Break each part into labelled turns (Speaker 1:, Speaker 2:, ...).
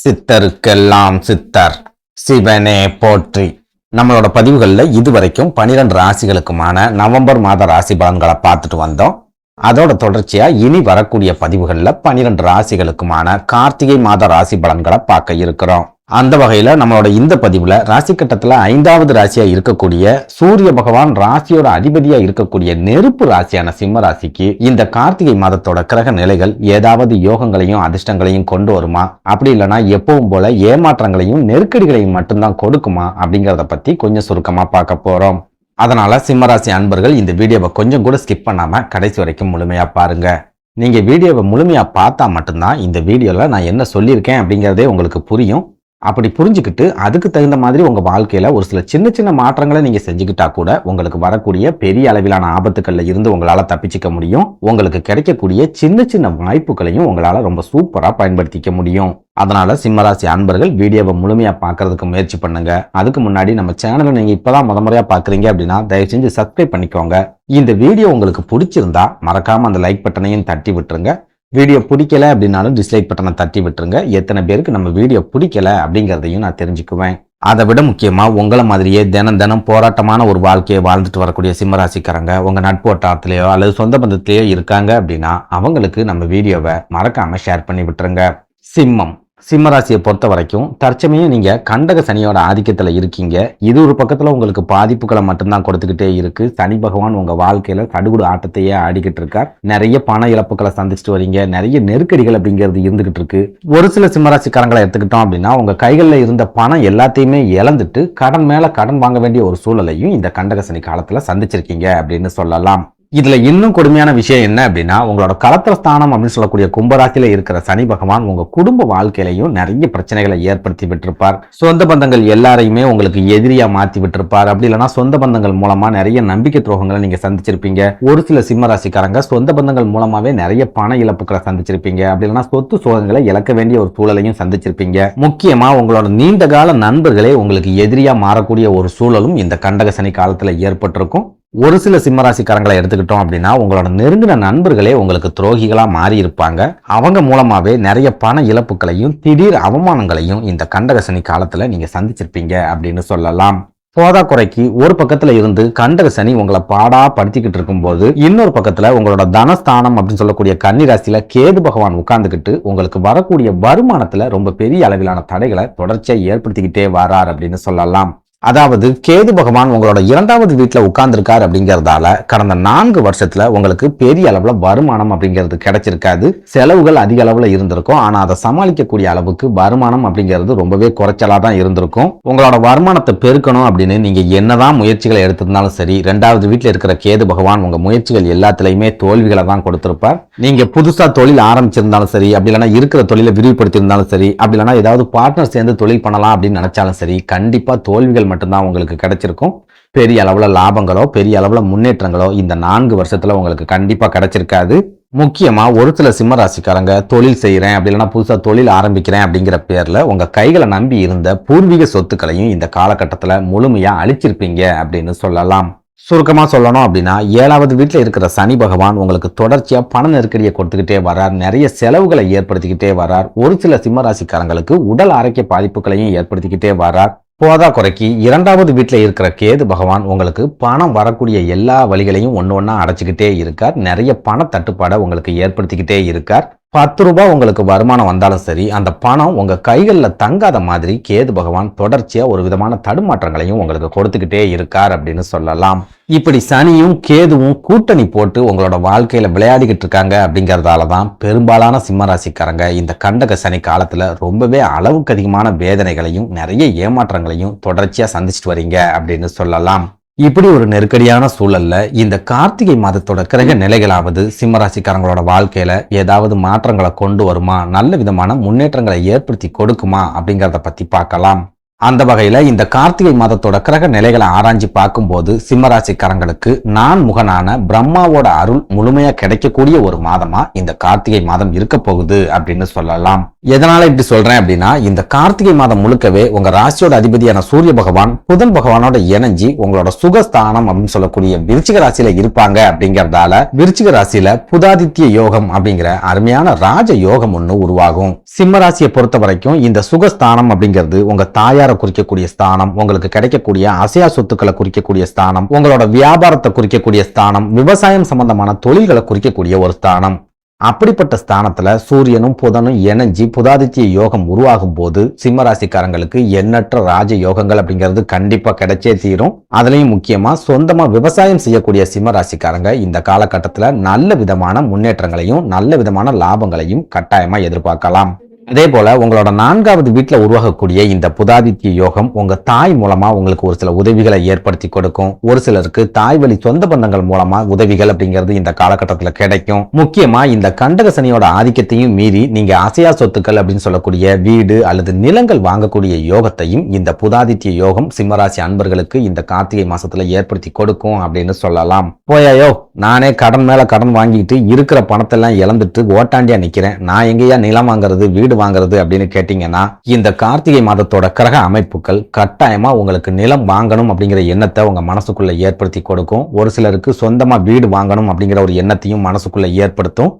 Speaker 1: சித்தருக்கெல்லாம் சித்தர் சிவனே போற்றி. நம்மளோட பதிவுகளில் இதுவரைக்கும் பனிரெண்டு ராசிகளுக்குமான நவம்பர் மாத ராசி பலன்களை பார்த்துட்டு வந்தோம். அதோட தொடர்ச்சியா இனி வரக்கூடிய பதிவுகளில் பனிரெண்டு ராசிகளுக்குமான கார்த்திகை மாத ராசி பலன்களை பார்க்க இருக்கிறோம். அந்த வகையில் நம்மளோட இந்த பதிவில் ராசி கட்டத்தில் ஐந்தாவது ராசியாக இருக்கக்கூடிய சூரிய பகவான் ராசியோட அதிபதியாக இருக்கக்கூடிய நெருப்பு ராசியான சிம்ம ராசிக்கு இந்த கார்த்திகை மாதத்தோட கிரக நிலைகள் ஏதாவது யோகங்களையும் அதிர்ஷ்டங்களையும் கொண்டு வருமா? அப்படி இல்லைன்னா எப்பவும் போல ஏமாற்றங்களையும் நெருக்கடிகளையும் மட்டும்தான் கொடுக்குமா? அப்படிங்கிறத பற்றி கொஞ்சம் சுருக்கமாக பார்க்க போகிறோம் அதனால் சிம்மராசி அன்பர்கள் இந்த வீடியோவை கொஞ்சம் கூட ஸ்கிப் பண்ணாமல் கடைசி வரைக்கும் முழுமையாக பாருங்கள் நீங்கள் வீடியோவை முழுமையாக பார்த்தா மட்டும்தான் இந்த வீடியோவில் நான் என்ன சொல்லியிருக்கேன் அப்படிங்கிறதே உங்களுக்கு புரியும். அப்படி புரிஞ்சுக்கிட்டு அதுக்கு தகுந்த மாதிரி உங்கள் வாழ்க்கையில் ஒரு சில சின்ன சின்ன மாற்றங்களை நீங்கள் செஞ்சுக்கிட்டா கூட உங்களுக்கு வரக்கூடிய பெரிய அளவிலான ஆபத்துக்களில் இருந்து உங்களால் தப்பிச்சிக்க முடியும். உங்களுக்கு கிடைக்கக்கூடிய சின்ன சின்ன வாய்ப்புகளையும் உங்களால் ரொம்ப சூப்பராக பயன்படுத்திக்க முடியும். அதனால சிம்மராசி அன்பர்கள் வீடியோவை முழுமையாக பார்க்கறதுக்கு முயற்சி பண்ணுங்க. அதுக்கு முன்னாடி நம்ம சேனலை நீங்கள் இப்போதான் முத முறையா பார்க்குறீங்க அப்படின்னா தயவு செஞ்சு சப்ஸ்கிரைப் பண்ணிக்கோங்க. இந்த வீடியோ உங்களுக்கு பிடிச்சிருந்தா மறக்காம அந்த லைக் பட்டனையும் தட்டி விட்டுருங்க. வீடியோ பிடிக்கல அப்படின்னாலும் டிஸ்லைக் பட்டனை தட்டி விட்டுருங்க. எத்தனை பேருக்கு நம்ம வீடியோ பிடிக்கல அப்படிங்கிறதையும் நான் தெரிஞ்சுக்குவேன். அதை விட முக்கியமாக உங்களை மாதிரியே தினம் தினம் போராட்டமான ஒரு வாழ்க்கையை வாழ்ந்துட்டு வரக்கூடிய சிம்மராசிக்காரங்க உங்கள் நட்பு வட்டாரத்திலேயோ அல்லது சொந்த பந்தத்திலேயோ இருக்காங்க அப்படின்னா அவங்களுக்கு நம்ம வீடியோவை மறக்காமல் ஷேர் பண்ணி விட்டுருங்க. சிம்மம். சிம்மராசியை பொறுத்த வரைக்கும் தற்சமயம் நீங்கள் கண்டக சனியோட ஆதிக்கத்தில் இருக்கீங்க. இது ஒரு பக்கத்தில் உங்களுக்கு பாதிப்புகளை மட்டும்தான் கொடுத்துக்கிட்டே இருக்கு. சனி பகவான் உங்கள் வாழ்க்கையில் சடுகுடு ஆட்டத்தையே ஆடிக்கிட்டு இருக்கார். நிறைய பண இழப்புகளை சந்திச்சுட்டு வரீங்க. நிறைய நெருக்கடிகள் அப்படிங்கிறது இருந்துகிட்டு இருக்கு. ஒரு சில சிம்மராசிக்காரங்களை எடுத்துக்கிட்டோம் அப்படின்னா உங்கள் கைகளில் இருந்த பணம் எல்லாத்தையுமே இழந்துட்டு கடன் மேலே கடன் வாங்க வேண்டிய ஒரு சூழலையும் இந்த கண்டக சனி காலத்தில் சந்திச்சிருக்கீங்க அப்படின்னு சொல்லலாம். இதில் இன்னும் கொடுமையான விஷயம் என்ன அப்படின்னா உங்களோட கலத்திர ஸ்தானம் அப்படின்னு சொல்லக்கூடிய கும்பராசியில் இருக்கிற சனி பகவான் உங்கள் குடும்ப வாழ்க்கையிலையும் நிறைய பிரச்சனைகளை ஏற்படுத்தி விட்டிருப்பார். சொந்த பந்தங்கள் எல்லாரையுமே உங்களுக்கு எதிரியாக மாற்றி விட்டிருப்பார். அப்படி இல்லைன்னா சொந்த பந்தங்கள் மூலமாக நிறைய நம்பிக்கை துரோகங்களை நீங்கள் சந்திச்சிருப்பீங்க. ஒரு சில சிம்மராசிக்காரங்க சொந்த பந்தங்கள் மூலமாகவே நிறைய பண இழப்புகளை சந்திச்சிருப்பீங்க. அப்படி இல்லைன்னா சொத்து சோகங்களை இழக்க வேண்டிய ஒரு சூழலையும் சந்திச்சிருப்பீங்க. முக்கியமாக உங்களோட நீண்ட கால நண்பர்களே உங்களுக்கு எதிரியாக மாறக்கூடிய ஒரு சூழலும் இந்த கண்டக சனி காலத்தில் ஏற்பட்டிருக்கும். ஒரு சில சிம்மராசிக்காரங்களை எடுத்துக்கிட்டோம் அப்படின்னா உங்களோட நெருங்கின நண்பர்களே உங்களுக்கு துரோகிகளாக மாறி இருப்பாங்க அவங்க மூலமாகவே நிறைய பண இழப்புகளையும் திடீர் அவமானங்களையும் இந்த கண்டகசனி காலத்தில் நீங்கள் சந்திச்சிருப்பீங்க அப்படின்னு சொல்லலாம். போதா குறைக்கு ஒரு பக்கத்துல இருந்து கண்டக சனி உங்களை பாடா படுத்திக்கிட்டு இருக்கும்போது இன்னொரு பக்கத்துல உங்களோட தனஸ்தானம் அப்படின்னு சொல்லக்கூடிய கன்னிராசியில கேது பகவான் உட்கார்ந்துக்கிட்டு உங்களுக்கு வரக்கூடிய வருமானத்துல ரொம்ப பெரிய அளவிலான தடைகளை தொடர்ச்சியா ஏற்படுத்திக்கிட்டே வரார் அப்படின்னு சொல்லலாம். அதாவது கேது பகவான் உங்களோட இரண்டாவது வீட்டில் உட்கார்ந்துருக்கார் அப்படிங்கிறதால கடந்த நான்கு வருஷத்தில் உங்களுக்கு பெரிய அளவில் வருமானம் அப்படிங்கிறது கிடைச்சிருக்காது. செலவுகள் அதிக அளவில் இருந்திருக்கும். ஆனால் அதை சமாளிக்கக்கூடிய அளவுக்கு வருமானம் அப்படிங்கிறது ரொம்பவே குறைச்சலாக தான் இருந்திருக்கும். உங்களோட வருமானத்தை பெருக்கணும் அப்படின்னு நீங்க என்னதான் முயற்சிகளை எடுத்திருந்தாலும் சரி ரெண்டாவது வீட்டில் இருக்கிற கேது பகவான் உங்கள் முயற்சிகள் எல்லாத்துலேயுமே தோல்விகளை தான் கொடுத்திருப்பார். நீங்கள் புதுசாக தொழில் ஆரம்பிச்சிருந்தாலும் சரி அப்படி இல்லைனா இருக்கிற தொழிலை விரிவுபடுத்தியிருந்தாலும் சரி அப்படி இல்லைன்னா ஏதாவது பார்ட்னர் சேர்ந்து தொழில் பண்ணலாம் அப்படின்னு நினச்சாலும் சரி கண்டிப்பாக தோல்விகள் மட்டும்தான் உங்களுக்கு கிடைச்சிருக்கும். பெரிய அளவில் லாபங்களோ பெரிய அளவில் முன்னேற்றங்களோ இந்த நான்கு வருஷத்துல உங்களுக்கு கண்டிப்பாக கிடைச்சிருக்காது. முக்கியமா ஒரு சில சிம்மராசிக்காரங்க தொழில் செய்யறேன் அப்படி இல்லைன்னா புதுசா தொழில் ஆரம்பிக்கிறேன் அப்படிங்கிற பேர்ல உங்க கைகளை நம்பி இருந்த பூர்வீக சொத்துக்களையும் இந்த காலகட்டத்துல முழுமையா அழிச்சிருப்பீங்க அப்படின்னு சொல்லலாம். சுருக்கமா சொல்லணும் அப்படின்னா ஏழாவது வீட்டில் இருக்கிற சனி பகவான் உங்களுக்கு தொடர்ச்சியாக பண நெருக்கடியை கொடுத்துக்கிட்டே வரார் நிறைய செலவுகளை ஏற்படுத்திக்கிட்டே வரார் ஒரு சில சிம்மராசிக்காரங்களுக்கு உடல் ஆரோக்கிய பாதிப்புகளையும் ஏற்படுத்திக்கிட்டே வரார் போதா குறைக்கு இரண்டாவது வீட்டில் இருக்கிற கேது பகவான் உங்களுக்கு பணம் வரக்கூடிய எல்லா வழிகளையும் ஒன்று ஒன்றா அடைச்சிக்கிட்டே இருக்கார். நிறைய பண தட்டுப்பாடை உங்களுக்கு ஏற்படுத்திக்கிட்டே இருக்கார். பத்து ரூபாய் உங்களுக்கு வருமானம் வந்தாலும் சரி அந்த பணம் உங்கள் கைகளில் தங்காத மாதிரி கேது பகவான் தொடர்ச்சியாக ஒரு விதமான தடுமாற்றங்களையும் உங்களுக்கு கொடுத்துக்கிட்டே இருக்கார் அப்படின்னு சொல்லலாம். இப்படி சனியும் கேதுவும் கூட்டணி போட்டு உங்களோட வாழ்க்கையில் விளையாடிக்கிட்டு இருக்காங்க அப்படிங்கிறதால தான் பெரும்பாலான சிம்மராசிக்காரங்க இந்த கண்டக சனி காலத்தில் ரொம்பவே அளவுக்கு அதிகமான வேதனைகளையும் நிறைய ஏமாற்றங்களையும் தொடர்ச்சியாக சந்திச்சுட்டு வரீங்க அப்படின்னு சொல்லலாம். இப்படி ஒரு நெருக்கடியான சூழல்ல இந்த கார்த்திகை மாதத்தோட கிரக நிலைகளாவது சிம்மராசிக்காரங்களோட வாழ்க்கையில ஏதாவது மாற்றங்களை கொண்டு வருமா? நல்ல விதமான முன்னேற்றங்களை ஏற்படுத்தி கொடுக்குமா? அப்படிங்கறத பத்தி பார்க்கலாம். அந்த வகையில் இந்த கார்த்திகை மாதத்தோட கிரக நிலைகளை ஆராய்ஞ்சு பார்க்கும்போது சிம்மராசிக்காரங்களுக்கு நான் முகனான பிரம்மாவோட அருள் முழுமையா கிடைக்கக்கூடிய ஒரு மாதமா இந்த கார்த்திகை மாதம் இருக்க போகுது அப்படின்னு சொல்லலாம். எதனால இப்படி சொல்றேன் அப்படின்னா இந்த கார்த்திகை மாதம் முழுக்கவே உங்க ராசியோட அதிபதியான சூரிய பகவான் புதன் பகவானோட இணைஞ்சி உங்களோட சுகஸ்தானம் அப்படின்னு சொல்லக்கூடிய விருச்சிக ராசியில இருப்பாங்க அப்படிங்கறதால விருச்சிக ராசியில புதாதித்ய யோகம் அப்படிங்கிற அருமையான ராஜ யோகம் ஒண்ணு உருவாகும். சிம்ம ராசியை பொறுத்த வரைக்கும் இந்த சுகஸ்தானம் அப்படிங்கிறது உங்க தாயார் குறிக்கக்கூடிய ஸ்தானம் உங்களுக்கு கிடைக்கக்கூடிய அசையா சொத்துக்களை குறிக்கக்கூடிய ஸ்தானம் உங்களோட வியாபாரத்தை குறிக்கக்கூடிய ஸ்தானம் விவசாயம் சம்பந்தமான தொழில்களை குறிக்கக்கூடிய ஒரு ஸ்தானம். அப்படிப்பட்ட ஸ்தானத்துல சூரியனும் புதனும் இணைஞ்சி புதாதித்ய யோகம் உருவாகும் போது சிம்ம ராசிக்காரங்களுக்கு எண்ணற்ற ராஜ யோகங்கள் அப்படிங்கிறது கண்டிப்பா கிடைச்சே தீரும். அதுலயும் முக்கியமா சொந்தமா விவசாயம் செய்யக்கூடிய சிம்ம ராசிக்காரங்க இந்த காலகட்டத்துல நல்ல விதமான முன்னேற்றங்களையும் நல்ல விதமான லாபங்களையும் கட்டாயமா எதிர்பார்க்கலாம். அதே போல உங்களோட நான்காவது வீட்டுல உருவாகக்கூடிய இந்த புதாதித்ய யோகம் உங்க தாய் மூலமா உங்களுக்கு ஒரு சில உதவிகளை ஏற்படுத்தி கொடுக்கும். ஒரு சிலருக்கு தாய் வழி சொந்த பந்தங்கள் மூலமா உதவிகள் அப்படிங்கிறது இந்த காலகட்டத்துல கிடைக்கும். முக்கியமா இந்த கண்டக சனியோட ஆதிக்கத்தையும் மீறி நீங்க அசையா சொத்துக்கள் அப்படின்னு சொல்லக்கூடிய வீடு அல்லது நிலங்கள் வாங்கக்கூடிய யோகத்தையும் இந்த புதாதித்ய யோகம் சிம்மராசி அன்பர்களுக்கு இந்த கார்த்திகை மாசத்துல ஏற்படுத்தி கொடுக்கும் அப்படின்னு சொல்லலாம். போயாயோ நானே கடன் மேல கடன் வாங்கிட்டு இருக்கிற பணத்தை எல்லாம் இழந்துட்டு ஓட்டாண்டியா நிக்கிறேன். நான் எங்கேயா நிலம் வாங்குறது வீடு வாங்குறது அப்படின்னு கேட்டீங்கன்னா இந்த கார்த்திகை மாதத்தோட கிரக அமைப்புகள் கட்டாயமா உங்களுக்கு நிலம் வாங்கணும் அப்படிங்கிற எண்ணத்தை உங்க மனசுக்குள்ள ஏற்படுத்தி கொடுக்கும். ஒரு சிலருக்கு சொந்தமா வீடு வாங்கணும் அப்படிங்கிற ஒரு எண்ணத்தையும் மனசுக்குள்ள ஏற்படுத்தும்.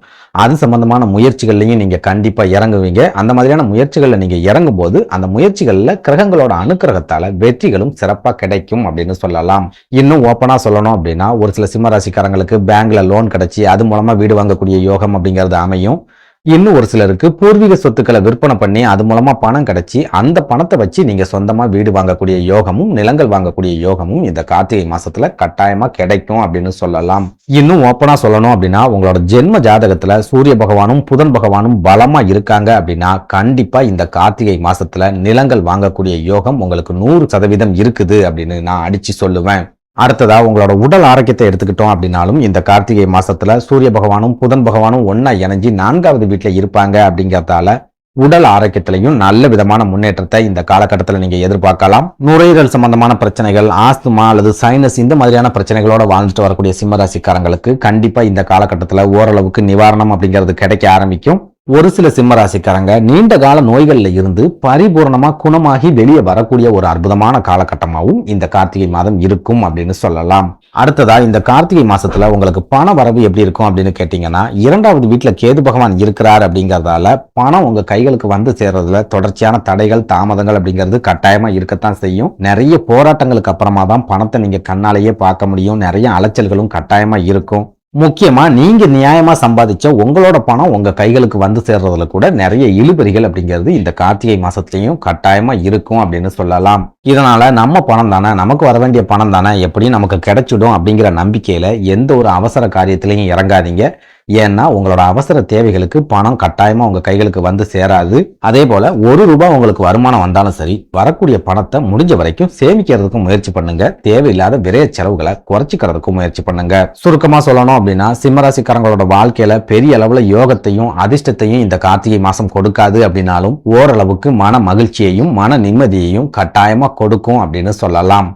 Speaker 1: அது சம்பந்தமான முயற்சிகள்லையும் நீங்க கண்டிப்பா இறங்குவீங்க. அந்த மாதிரியான முயற்சிகள்ல நீங்க இறங்கும் போது அந்த முயற்சிகள்ல கிரகங்களோட அனுக்கிரகத்தால வெற்றிகளும் சிறப்பா கிடைக்கும் அப்படின்னு சொல்லலாம். இன்னும் ஓப்பனா சொல்லணும் அப்படின்னா ஒரு சில சிம்ம ராசிக்காரங்களுக்கு பேங்க்ல லோன் கிடைச்சி அது மூலமா வீடு வாங்கக்கூடிய யோகம் அப்படிங்கிறது அமையும். இன்னும் ஒரு சிலருக்கு பூர்வீக சொத்துக்களை விற்பனை பண்ணி அது மூலமா பணம் கிடைச்சி அந்த பணத்தை வச்சு நீங்க சொந்தமா வீடு வாங்கக்கூடிய யோகமும் நிலங்கள் வாங்கக்கூடிய யோகமும் இந்த கார்த்திகை மாசத்துல கட்டாயமா கிடைக்கும் அப்படின்னு சொல்லலாம். இன்னும் ஓப்பனா சொல்லணும் அப்படின்னா உங்களோட ஜென்ம ஜாதகத்துல சூரிய பகவானும் புதன் பகவானும் பலமா இருக்காங்க அப்படின்னா கண்டிப்பா இந்த கார்த்திகை மாசத்துல நிலங்கள் வாங்கக்கூடிய யோகம் உங்களுக்கு நூறு சதவீதம் இருக்குது அப்படின்னு நான் அடிச்சு சொல்லுவேன். அடுத்ததா உங்களோட உடல் ஆரோக்கியத்தை எடுத்துக்கிட்டோம் அப்படின்னாலும் இந்த கார்த்திகை மாசத்துல சூரிய பகவானும் புதன் பகவானும் ஒன்னா இணைஞ்சி நான்காவது வீட்டில் இருப்பாங்க அப்படிங்கிறதால உடல் ஆரோக்கியத்திலையும் நல்ல விதமான முன்னேற்றத்தை இந்த காலகட்டத்தில் நீங்க எதிர்பார்க்கலாம். நுரையீரல் சம்பந்தமான பிரச்சனைகள் ஆஸ்துமா அல்லது சைனஸ் இந்த மாதிரியான பிரச்சனைகளோட வாழ்ந்துட்டு வரக்கூடிய சிம்மராசிக்காரங்களுக்கு கண்டிப்பா இந்த காலகட்டத்தில் ஓரளவுக்கு நிவாரணம் அப்படிங்கிறது கிடைக்க ஆரம்பிக்கும். ஒரு சில சிம்மராசிக்காரங்க நீண்ட கால நோய்களில் இருந்து பரிபூர்ணமாக குணமாகி வெளியே வரக்கூடிய ஒரு அற்புதமான காலகட்டமாகவும் இந்த கார்த்திகை மாதம் இருக்கும் அப்படின்னு சொல்லலாம். அடுத்ததா இந்த கார்த்திகை மாசத்துல உங்களுக்கு பண வரவு எப்படி இருக்கும் அப்படின்னு கேட்டீங்கன்னா இரண்டாவது வீட்டில் கேது பகவான் இருக்கிறார் அப்படிங்கிறதால பணம் உங்க கைகளுக்கு வந்து சேர்றதுல தொடர்ச்சியான தடைகள் தாமதங்கள் அப்படிங்கிறது கட்டாயமா இருக்கத்தான் செய்யும். நிறைய போராட்டங்களுக்கு அப்புறமா தான் பணத்தை நீங்க கண்ணாலேயே பார்க்க முடியும். நிறைய அலைச்சல்களும் கட்டாயமா இருக்கும். முக்கியமாக நீங்கள் நியாயமாக சம்பாதிச்ச உங்களோட பணம் உங்கள் கைகளுக்கு வந்து சேர்றதுல கூட நிறைய இழுபறிகள் அப்படிங்கிறது இந்த கார்த்திகை மாதத்துலையும் கட்டாயமாக இருக்கும் அப்படின்னு சொல்லலாம். இதனால் நம்ம பணம் தானே நமக்கு வர வேண்டிய பணம் தானே எப்படியும் நமக்கு கிடைச்சிடும் அப்படிங்கிற நம்பிக்கையில் எந்த ஒரு அவசர காரியத்திலையும் இறங்காதீங்க. ஏன்னா உங்களோட அவசர தேவைகளுக்கு பணம் கட்டாயமா உங்க கைகளுக்கு வந்து சேராது. அதே போல ஒரு ரூபாய் உங்களுக்கு வருமானம் வந்தாலும் சரி வரக்கூடிய பணத்தை முடிஞ்ச வரைக்கும் சேமிக்கிறதுக்கு முயற்சி பண்ணுங்க. தேவையில்லாத விரைய செலவுகளை குறைச்சிக்கிறதுக்கு முயற்சி பண்ணுங்க. சுருக்கமா சொல்லணும் அப்படின்னா சிம்மராசிக்காரங்களோட வாழ்க்கையில பெரிய அளவுல யோகத்தையும் அதிர்ஷ்டத்தையும் இந்த கார்த்திகை மாசம் கொடுக்காது அப்படின்னாலும் ஓரளவுக்கு மன மகிழ்ச்சியையும் மன நிம்மதியையும் கட்டாயமா கொடுக்கும் அப்படின்னு சொல்லலாம்.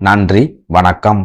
Speaker 1: நன்றி வணக்கம்.